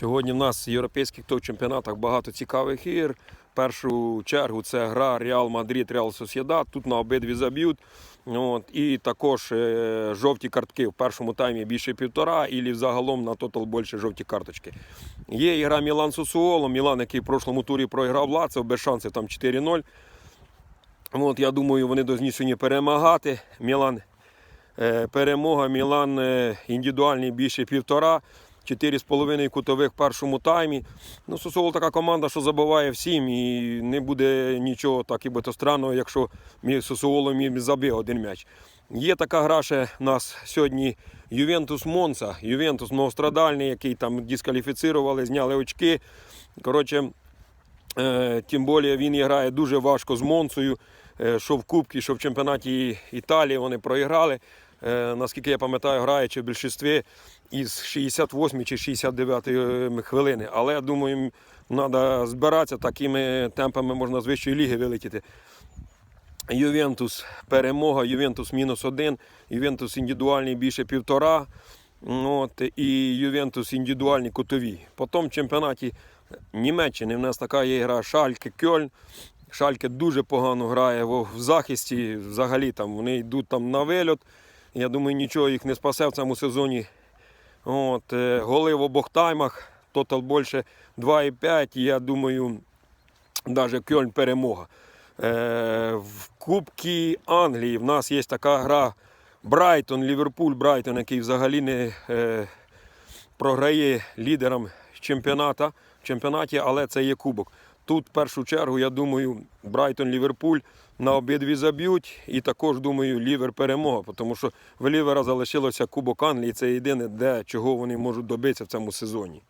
Сьогодні в нас в європейських топ-чемпіонатах багато цікавих ігор. Першу чергу це гра Реал Мадрид, Реал Сосєдад. Тут на обидві заб'ють. От. І також е, жовті картки в першому таймі більше півтора, і загалом на тотал більше жовті карточки. Є ігра Мілан Сосуоло. Мілан, який в прошлому турі програв Лацо, без шансів там 4-0. От, я думаю, вони повинні сьогодні перемагати. Мілан е, перемога, Мілан е, індивідуальний більше півтора. 4,5 кутових в першому таймі. Ну, Сосоло така команда, що забиває всім, і не буде нічого так і би странного, якщо мій Сосоло забив один м'яч. Є така гра ще у нас сьогодні Ювентус Монса. Ювентус многострадальний, який там дискваліфіцирували, зняли очки. Коротше, Е, Тим більше він грає дуже важко з Монцею. Е, Що в Кубці, що в чемпіонаті Італії вони проіграли. Е, Наскільки я пам'ятаю, граючи в більшості із 68 чи 69 хвилини. Але я думаю, треба збиратися такими темпами можна з вищої ліги вилетіти. Ювентус перемога, Ювентус мінус один, Ювентус індивідуальний більше півтора. Ну, От, і Ювентус індивідуальні кутові. Потім в чемпіонаті Німеччини в нас така є гра Шальке Кьольн. Шальке дуже погано грає в захисті. Взагалі там вони йдуть там на вильот. Я думаю, нічого їх не спасе в цьому сезоні. От, е, голи в обох таймах. Тотал більше 2,5. Я думаю, навіть Кьольн перемога. Е, в Кубці Англії в нас є така гра Брайтон, Ліверпуль, Брайтон, який взагалі не е, програє лідерам чемпіоната, в чемпіонаті, але це є кубок. Тут в першу чергу, я думаю, Брайтон, Ліверпуль на обидві заб'ють. І також думаю, Лівер перемога, тому що в Лівера залишилося Кубок Англії. Це єдине, де чого вони можуть добитися в цьому сезоні.